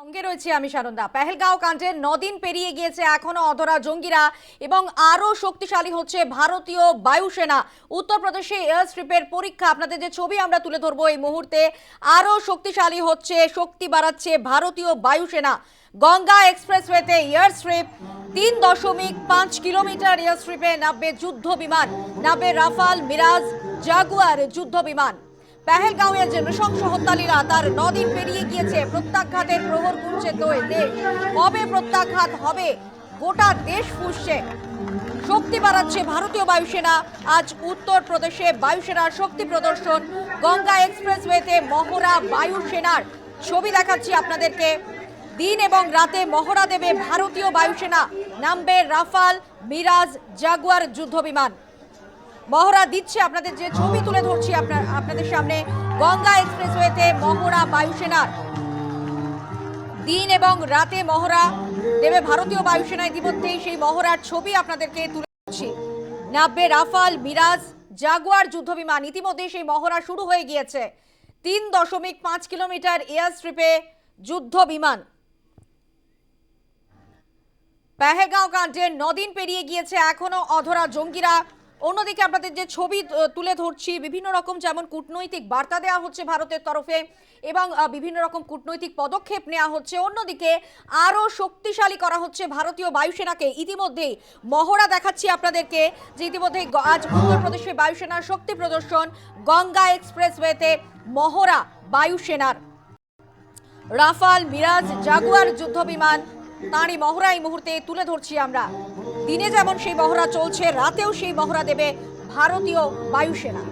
সঙ্গে রয়েছে আমি সারন্দা পেহেলগাঁও কাণ্ডের নদিন পেরিয়ে গিয়েছে এখনও অধরা জঙ্গিরা এবং আরও শক্তিশালী হচ্ছে ভারতীয় বায়ুসেনা। উত্তরপ্রদেশে এয়ার স্ট্রিপের পরীক্ষা, আপনাদের যে ছবি আমরা তুলে ধরবো এই মুহূর্তে, আরও শক্তিশালী হচ্ছে, শক্তি বাড়াচ্ছে ভারতীয় বায়ুসেনা। গঙ্গা এক্সপ্রেসওয়েতে এয়ার স্ট্রিপ, তিন দশমিক পাঁচ কিলোমিটার এয়ার স্ট্রিপে নামবে যুদ্ধ বিমান নামবে রাফাল মিরাজ জাগুয়ার যুদ্ধ বিমান পেহেলগাঁওয়ের যে নৃশংস হত্যালীলা তার নদিন পেরিয়ে গিয়েছে। প্রত্যাঘাতের প্রহর গুনছে তো দেশ। কবে প্রত্যাঘাত হবে? গোটা দেশ ফুসছে। শক্তি বাড়াচ্ছে ভারতীয় বায়ুসেনা। আজ উত্তরপ্রদেশে বায়ুসেনার শক্তি প্রদর্শন। গঙ্গা এক্সপ্রেসওয়েতে মহড়া বায়ুসেনার। ছবি দেখাচ্ছি আপনাদেরকে। দিন এবং রাতে মহড়া দেবে ভারতীয় বায়ুসেনা। নামবে রাফাল মিরাজ জাগুয়ার যুদ্ধ বিমান মহড়া দিচ্ছে। আপনাদের যে ছবি তুলে ধরছি আপনার আপনাদের সামনে গঙ্গা এক্সপ্রেসওয়েতে মহড়া বায়ুসেনার। দিন এবং রাতে মহড়া দেবে ভারতীয় বায়ুসেনা ইতিমধ্যেই সেই মহড়ার ছবি আপনাদেরকে তুলে ধরছি। নাববে রাফাল, মিরাজ, জাগুয়ার যুদ্ধ বিমান ইতিমধ্যেই সেই মহড়া শুরু হয়ে গিয়েছে। তিন দশমিক পাঁচ কিলোমিটার এয়ার স্ট্রিপে যুদ্ধ বিমান পেহেলগাঁও কাণ্ডের নদিন পেরিয়ে গিয়েছে এখনও অধরা জঙ্গিরা। অন্যদিকে আপনাদের যে ছবি তুলে ধরছি, বিভিন্ন রকম যেমন কূটনৈতিক বার্তা দেওয়া হচ্ছে ভারতের তরফে এবং বিভিন্ন রকম কূটনৈতিক পদক্ষেপ নেওয়া হচ্ছে। অন্যদিকে আরও শক্তিশালী করা হচ্ছে ভারতীয় বায়ুসেনাকে। ইতিমধ্যেই মহড়া দেখাচ্ছি আপনাদেরকে, যে ইতিমধ্যেই আজ উত্তরপ্রদেশে বায়ুসেনার শক্তি প্রদর্শন, গঙ্গা এক্সপ্রেসওয়েতে মহড়া বায়ুসেনার। রাফাল মিরাজ জাগুয়ার যুদ্ধ বিমান তাঁরই মহড়া এই মুহূর্তে তুলে ধরছি আমরা। দিনে যেমন সেই মহড়া চলছে, রাতেও সেই মহড়া দেবে ভারতীয় বায়ুসেনা।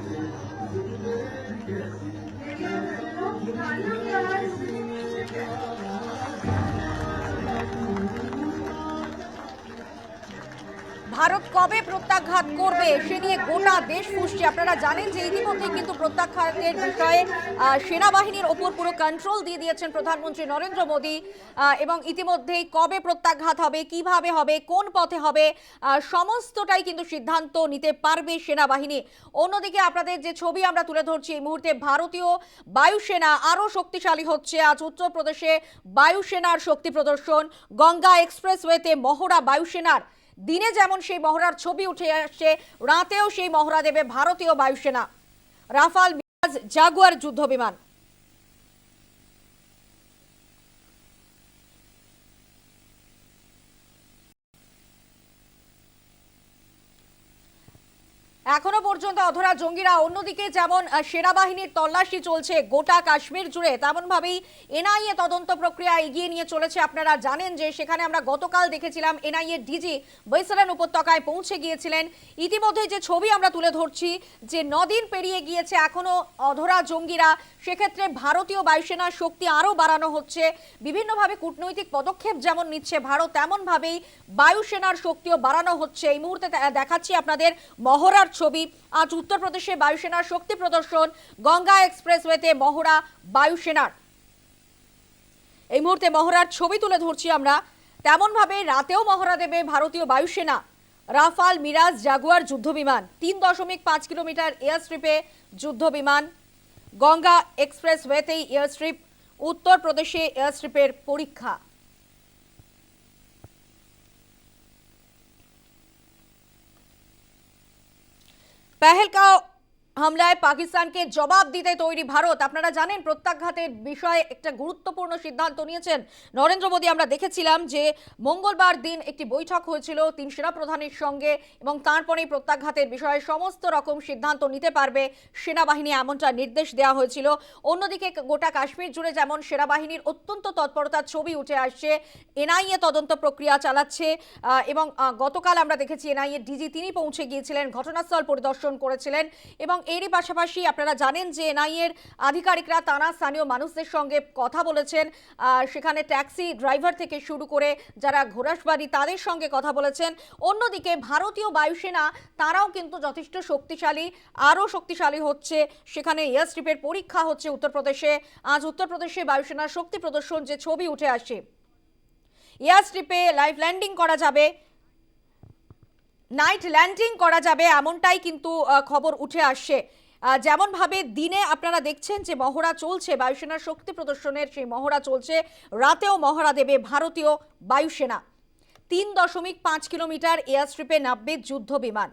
ভারত কবে প্রত্যাঘাত করবে সে নিয়ে গোটা দেশ ফুসছে। আপনারা জানেন যে ইতিমধ্যে কিন্তু প্রত্যাঘাতের বিষয়ে সেনাবাহিনীর ওপর পুরো কন্ট্রোল দিয়ে দিয়েছেন প্রধানমন্ত্রী নরেন্দ্র মোদী। এবং ইতিমধ্যেই কবে প্রত্যাঘাত হবে, কীভাবে হবে, কোন পথে হবে সমস্তটাই কিন্তু সিদ্ধান্ত নিতে পারবে সেনাবাহিনী। অন্যদিকে আপনাদের যে ছবি আমরা তুলে ধরছি এই মুহূর্তে, ভারতীয় বায়ুসেনা আরও শক্তিশালী হচ্ছে। আজ উত্তরপ্রদেশে বায়ুসেনার শক্তি প্রদর্শন। গঙ্গা এক্সপ্রেসওয়েতে মহড়া বায়ুসেনার। দিনে যেমন সেই মহড়ার ছবি উঠে আসছে রাতেও সেই মহড়া দেবে ভারতীয় বায়ুসেনা। রাফাল জাগুয়ার যুদ্ধ বিমান এখনও পর্যন্ত অধরা জঙ্গিরা অন্যদিকে যেমন সেনাবাহিনীর তল্লাশি চলছে, গোটা কাশ্মীর জুড়ে তেমন ভাবেই এনআইএ তদন্ত প্রক্রিয়া এগিয়ে নিয়ে চলেছে। আপনারা জানেন যে সেখানে আমরা গতকাল দেখেছিলাম এনআইএ ডিজি বৈসারান উপত্যকায় পৌঁছে গিয়েছিলেন। ইতিমধ্যে যে ছবি আমরা তুলে ধরছি, যে নদিন পেরিয়ে গিয়েছে এখনও অধরা জঙ্গিরা। সেক্ষেত্রে ভারতীয় বায়ুসেনার শক্তি আরও বাড়ানো হচ্ছে। বিভিন্নভাবে কূটনৈতিক পদক্ষেপ যেমন নিচ্ছে ভারত, তেমনভাবেই বায়ুসেনার শক্তিও বাড়ানো হচ্ছে। এই মুহূর্তে দেখাচ্ছি আপনাদের মহড়ার ছবি। আজ উত্তরপ্রদেশে বায়ুসেনার শক্তি প্রদর্শন, গঙ্গা এক্সপ্রেসওয়েতে মহড়া বায়ুসেনার। এই মুহূর্তে মহড়ার ছবি তুলে ধরছি আমরা। তেমনভাবে রাতেও মহড়া দেবে ভারতীয় বায়ুসেনা। রাফাল, মিরাজ, জাগুয়ার যুদ্ধ বিমান। তিন দশমিক পাঁচ কিলোমিটার এয়ার স্ট্রিপে যুদ্ধ বিমান। গঙ্গা এক্সপ্রেসওয়েতেই এয়ার স্ট্রিপ উত্তরপ্রদেশে এয়ার স্ট্রিপের পরীক্ষা। পেহেলগাঁও হামলায় পাকিস্তানকে জবাব দিতে তৈরি ভারত। আপনারা জানেন, প্রত্যাঘাতের বিষয়ে একটা গুরুত্বপূর্ণ সিদ্ধান্ত নিয়েছেন। নরেন্দ্র মোদী, আমরা দেখেছিলাম যে মঙ্গলবার দিন একটি বৈঠক হয়েছিল, তিন সেনাপ্রধানের সঙ্গে, এবং তারপরেই প্রত্যাঘাতের বিষয়ে সমস্ত রকম সিদ্ধান্ত নিতে পারবে সেনাবাহিনী, এমনটা নির্দেশ দেওয়া হয়েছিল। অন্যদিকে গোটা কাশ্মীর জুড়ে যেমন সেনাবাহিনীর অত্যন্ত তৎপরতার ছবি উঠে আসছে, এনআইএ তদন্ত প্রক্রিয়া চালাচ্ছে এবং গতকাল আমরা দেখেছি এনআইএ ডিজি তিনি পৌঁছে গিয়েছিলেন, ঘটনাস্থল পরিদর্শন করেছিলেন, এবং এরই পাশাপাশি আপনারা জানেন যে এনআইএর আধিকারিকরা তারা স্থানীয় মানুষদের সঙ্গে কথা বলেছেন। সেখানে ট্যাক্সি ড্রাইভার থেকে শুরু করে যারা ঘোড়াসবাড়ি তাদের সঙ্গে কথা বলেছেন। অন্যদিকে ভারতীয় বায়ুসেনা, তারাও কিন্তু যথেষ্ট শক্তিশালী, আরও শক্তিশালী হচ্ছে। সেখানে এয়ার স্ট্রিপের পরীক্ষা হচ্ছে উত্তরপ্রদেশে। আজ উত্তরপ্রদেশে বায়ুসেনার শক্তি প্রদর্শন যে ছবি উঠে আসে। এয়ার স্ট্রিপে লাইভ ল্যান্ডিং করা যাবে। নাইট ল্যান্ডিং করা যাবে, এমনটাই কিন্তু খবর উঠে আসছে। যেমনভাবে দিনে আপনারা দেখছেন যে মহড়া চলছে, বায়ুসেনার শক্তি প্রদর্শনের সেই মহড়া চলছে, রাতেও মহড়া দেবে ভারতীয় বায়ুসেনা। তিন দশমিক পাঁচ কিলোমিটার এয়ার স্ট্রিপে নামবে যুদ্ধ বিমান।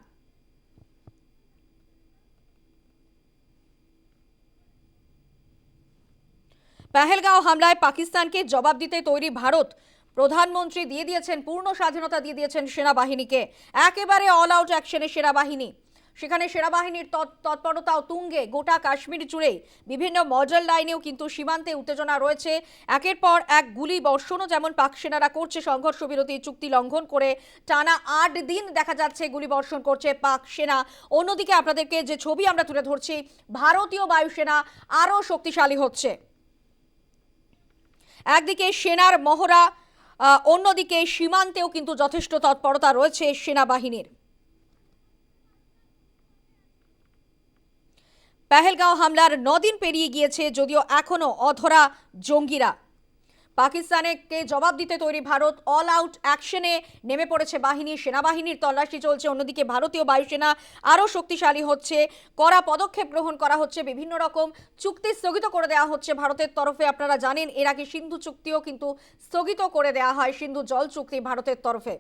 পেহেলগাঁও হামলায় পাকিস্তানকে জবাব দিতে তৈরি ভারত। প্রধানমন্ত্রী দিয়ে দিয়েছেন, পূর্ণ স্বাধীনতা দিয়ে দিয়েছেন সেনাবাহিনীকে। একেবারে অল আউট অ্যাকশনে সেনাবাহিনী। সেখানে সেনাবাহিনীর তৎ- তৎপরতাও তুঙ্গে, গোটা কাশ্মীর জুড়ে বিভিন্ন মডেল লাইনেও কিন্তু সীমান্তে উত্তেজনা রয়েছে। একের পর এক গুলি বর্ষণও যেমন পাক সেনারা করছে, সংঘর্ষ বিরতি চুক্তি লঙ্ঘন করে টানা আট দিন দেখা যাচ্ছে গুলি বর্ষণ করছে পাক সেনা। অন্যদিকে আপনাদেরকে যে ছবি আমরা তুলে ধরছি, ভারতীয় বায়ুসেনা আরও শক্তিশালী হচ্ছে। একদিকে সেনার মহড়া অন্যদিকে সীমান্তেও কিন্তু যথেষ্ট তৎপরতা রয়েছে সেনাবাহিনীর। পেহেলগাঁও হামলার নদিন পেরিয়ে গিয়েছে, যদিও এখনও অধরা জঙ্গিরা। পাকিস্তানকে জবাব দিতে তৈরি ভারত অল আউট অ্যাকশনে নেমে পড়েছে বাহিনী, সেনাবাহিনীর তল্লাশি চলছে। অন্যদিকে ভারতীয় বায়ুসেনা আরও শক্তিশালী হচ্ছে। কড়া পদক্ষেপ গ্রহণ করা হচ্ছে। বিভিন্ন রকম চুক্তি স্থগিত করে দেওয়া হচ্ছে ভারতের তরফে। আপনারা জানেন, এর আগে সিন্ধু চুক্তিও কিন্তু স্থগিত করে দেওয়া হয়, সিন্ধু জল চুক্তি ভারতের তরফে।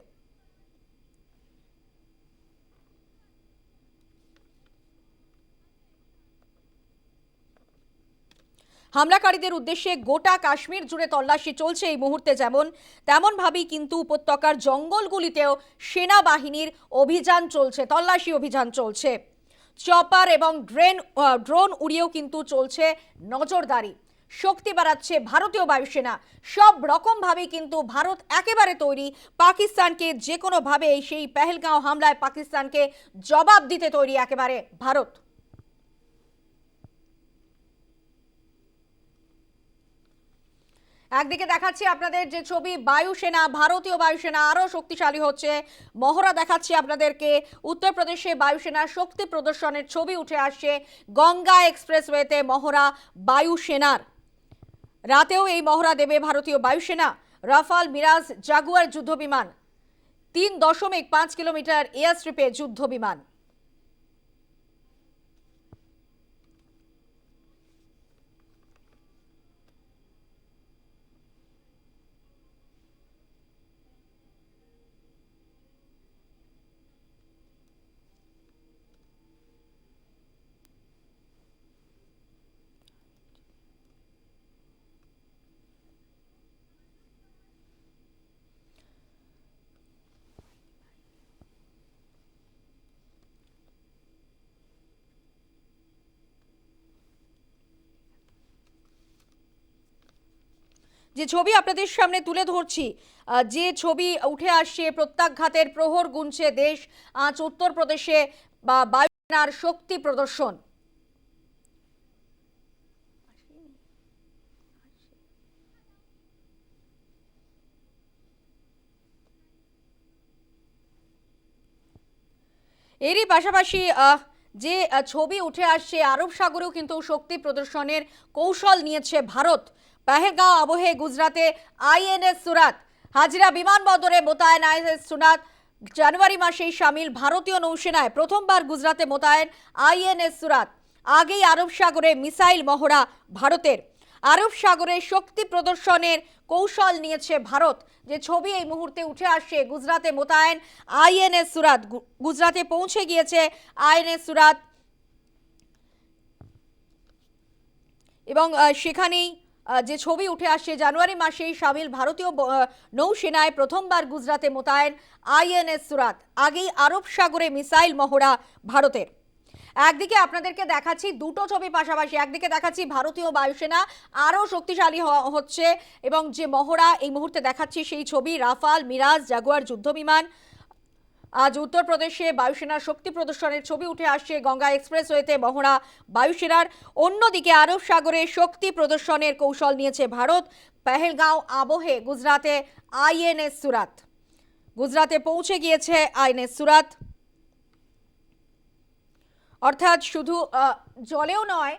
হামলাকারীদের উদ্দেশ্যে গোটা কাশ্মীর জুড়ে তল্লাশি চলছে এই মুহূর্তে যেমন, তেমনভাবেই কিন্তু উপত্যকার জঙ্গলগুলিতেও সেনাবাহিনীর অভিযান চলছে, তল্লাশি অভিযান চলছে। চপার এবং ড্রেন ড্রোন উড়িয়েও কিন্তু চলছে নজরদারি। শক্তি বাড়াচ্ছে ভারতীয় বায়ুসেনা। সব রকমভাবেই কিন্তু ভারত একেবারে তৈরি। পাকিস্তানকে যে কোনোভাবে সেই পেহেলগাঁও হামলায় পাকিস্তানকে জবাব দিতে তৈরি একেবারে ভারত। একদিকে দেখাচ্ছি আপনাদের যে ছবি বায়ুসেনা ভারতীয় বায়ুসেনা আরও শক্তিশালী হচ্ছে। মহড়া দেখাচ্ছি আপনাদেরকে। উত্তরপ্রদেশে বায়ুসেনার শক্তি প্রদর্শনের ছবি উঠে আসছে গঙ্গা এক্সপ্রেসওয়েতে মহড়া বায়ুসেনার রাতেও এই মহড়া দেবে ভারতীয় বায়ুসেনা রাফাল মিরাজ জাগুয়ার যুদ্ধ বিমান তিন দশমিক পাঁচ কিলোমিটার এয়ার স্ট্রিপে যে ছবি আপনাদের সামনে তুলে ধরছি যে ছবি উঠে আসছে, প্রত্যাঘাতের প্রহর গুনছে দেশ, আজ উত্তরপ্রদেশে বা বায়ুসেনার শক্তি প্রদর্শন। এরই পাশাপাশি যে ছবি উঠে আসছে, আরব সাগরেও কিন্তু শক্তি প্রদর্শনের কৌশল নিয়েছে ভারত। পেহেলগাঁও আবহে গুজরাতে আইএনএস সুরাত, হাজিরা বিমানবন্দরে মোতায়েন আইএনএস সুরাত। জানুয়ারি মাসেই সামিল ভারতীয় নৌসেনায় প্রথমবার গুজরাতে মোতায়েন আইএনএস সুরাত। আগেই আরব সাগরে মিসাইল মহড়া ভারতের। আরব সাগরে শক্তি প্রদর্শনের কৌশল নিয়েছে ভারত। যে ছবি এই মুহূর্তে উঠে আসছে গুজরাতে মোতায়েন আইএনএস সুরাত। গুজরাতে পৌঁছে গিয়েছে আইএনএস সুরাত। এবং সেখানেই যে ছবি উঠে আসছে জানুয়ারি মাসেই সামিল ভারতীয় নৌসেনায় প্রথমবার গুজরাতে মোতায়েন আইএনএস সুরাত, আগেই আরব সাগরে মিসাইল মহড়া ভারতের। একদিকে আপনাদেরকে দেখাচ্ছি দুটো ছবি পাশাপাশি, একদিকে দেখাচ্ছি ভারতীয় বায়ুসেনা, আরও শক্তিশালী হচ্ছে এবং যে মহড়া এই মুহূর্তে দেখাচ্ছি সেই ছবি, রাফাল মিরাজ জাগুয়ার যুদ্ধবিমান। আজ উত্তরপ্রদেশে বায়ুসেনার শক্তি প্রদর্শনের ছবি উঠে আসছে গঙ্গা এক্সপ্রেসওয়েতে। মহড়া বায়ুসেনার অন্যদিকে আরব সাগরে শক্তি প্রদর্শনের কৌশল নিয়েছে ভারত। পেহেলগাঁও আবহে গুজরাতে আইএনএস সুরাত। গুজরাতে পৌঁছে গিয়েছে আইএনএস সুরাত। অর্থাৎ শুধু জলেও নয়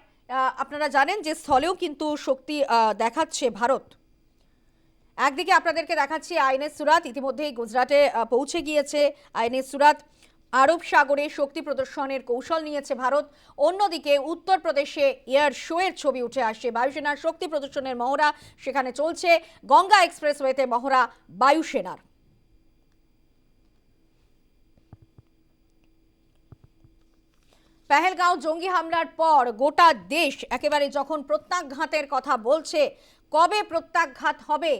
আপনারা জানেন যে স্থলেও কিন্তু শক্তি দেখাচ্ছে ভারত। একদিকে আপনাদেরকে দেখাচ্ছি আইনের সুরাত, ইতিমধ্যেই গুজরাটে পৌঁছে গিয়েছে আইনের সুরাত। আরব সাগরে শক্তি প্রদর্শনের কৌশল নিয়েছে ভারত। অন্যদিকে উত্তরপ্রদেশে এয়ার শোয়ের ছবি উঠে আসছে। বায়ুসেনার শক্তি প্রদর্শনের মহড়া সেখানে চলছে। গঙ্গা এক্সপ্রেসওয়েতে মহড়া বায়ুসেনার। পেহেলগাঁও জঙ্গি হামলার পর গোটা দেশ একেবারে যখন প্রত্যাঘাতের কথা বলছে, কবে প্রত্যাঘাত হবে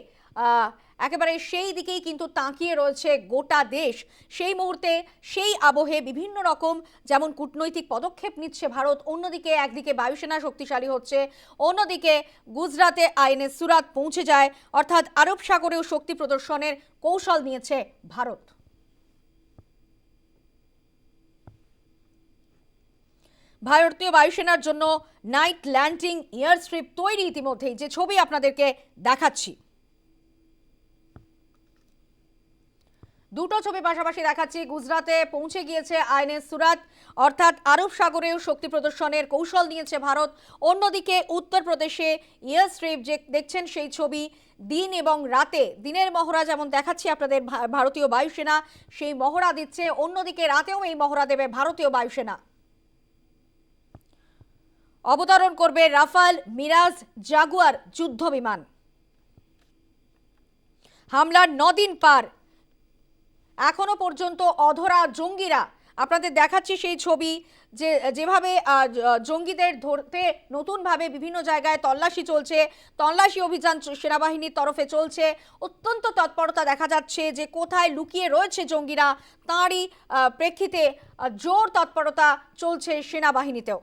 একেবারে সেই দিকেই কিন্তু তাকিয়ে রয়েছে গোটা দেশ। সেই মুহূর্তে, সেই আবহে বিভিন্ন রকম যেমন কূটনৈতিক পদক্ষেপ নিচ্ছে ভারত, অন্যদিকে একদিকে বায়ুসেনা শক্তিশালী হচ্ছে, অন্যদিকে গুজরাতে আইনে সুরাত পৌঁছে যায়। অর্থাৎ আরব সাগরেও শক্তি প্রদর্শনের কৌশল নিয়েছে ভারত। ভারতীয় বায়ুসেনার জন্য নাইট ল্যান্ডিং এয়ার স্ট্রিপ তৈরি ইতিমধ্যেই। যে ছবি আপনাদেরকে দেখাচ্ছি। দুটো ছবি পাশাপাশি দেখাচ্ছি। গুজরাতে পৌঁছে গিয়েছে আইনের সুরাত। অর্থাৎ আরব সাগরেও শক্তি প্রদর্শনের কৌশল নিয়েছে ভারত। অন্যদিকে উত্তরপ্রদেশে এয়ার স্ট্রিপ যে দেখছেন সেই ছবি দিন এবং রাতে। দিনের মহড়া যেমন দেখাচ্ছি আপনাদের ভারতীয় বায়ুসেনা, সেই মহড়া দিচ্ছে। অন্যদিকে রাতেও এই মহড়া দেবে ভারতীয় বায়ুসেনা। অবতরণ করবে রাফাল মিরাজ জাগুয়ার যুদ্ধ বিমান হামলার নদিন পার এখনও পর্যন্ত অধরা জঙ্গিরা। আপনাদের দেখাচ্ছি সেই ছবি যে, যেভাবে জঙ্গিদের ধরতে নতুনভাবে বিভিন্ন জায়গায় তল্লাশি চলছে। তল্লাশি অভিযান সেনাবাহিনীর তরফে চলছে। অত্যন্ত তৎপরতা দেখা যাচ্ছে যে, কোথায় লুকিয়ে রয়েছে জঙ্গিরা, তাঁরই প্রেক্ষিতে জোর তৎপরতা চলছে সেনাবাহিনীতেও।